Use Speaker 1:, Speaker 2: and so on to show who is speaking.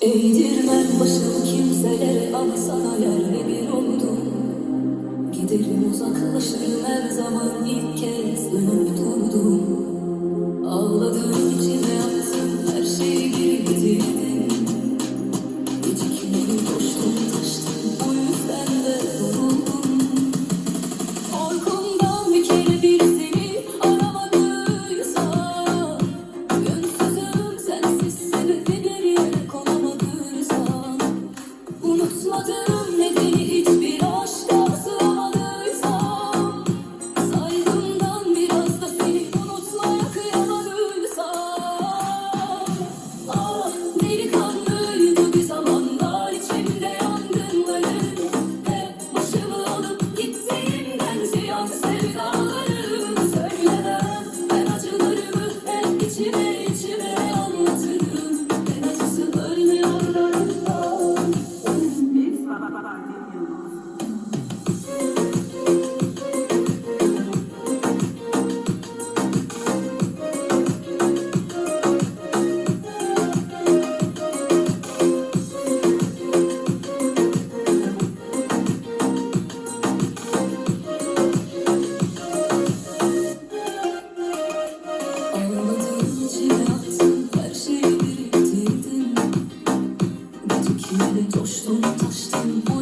Speaker 1: Eğdirmem başımı kimselere ama sana yerle bir oldum. Giderim uzaklaşırım her zaman ilk kez dönüp durdum Anladım. Coştun taştın bu